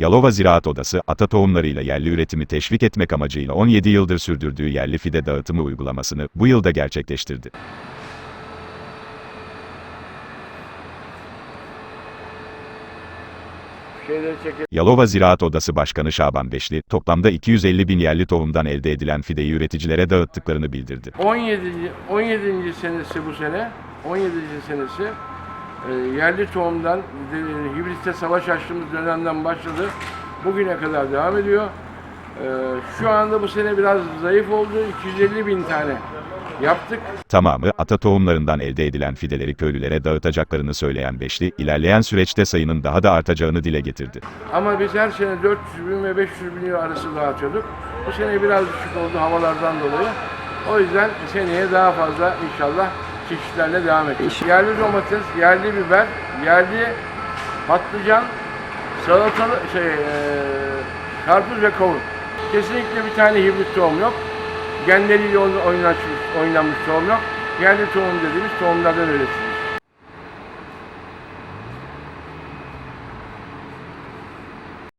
Yalova Ziraat Odası, ata tohumlarıyla yerli üretimi teşvik etmek amacıyla 17 yıldır sürdürdüğü yerli fide dağıtımı uygulamasını bu yılda gerçekleştirdi. Yalova Ziraat Odası Başkanı Şaban Beşli, toplamda 250 bin yerli tohumdan elde edilen fideyi üreticilere dağıttıklarını bildirdi. 17. 17. senesi bu sene. 17. senesi. E, yerli tohumdan e, hibritte savaş açtığımız dönemden başladı. Bugüne kadar devam ediyor. E, şu anda bu sene biraz zayıf oldu. 250 bin tane yaptık. Tamamı, ata tohumlarından elde edilen fideleri köylülere dağıtacaklarını söyleyen Beşli, ilerleyen süreçte sayının daha da artacağını dile getirdi. Ama biz her sene 400 bin ve 500 bin lira arası dağıtıyorduk. Bu sene biraz düşük oldu havalardan dolayı. O yüzden seneye daha fazla inşallah çeşitlerle devam edeceğiz. Yerli domates, yerli biber, yerli patlıcan, salatalı şey, eee, karpuz ve kavun. Kesinlikle bir tane hibrit tohum yok. Genleriyle oyn- oynanmış, oynanmış tohum yok. Yerli tohum dediğimiz tohumlardan üretiliyor.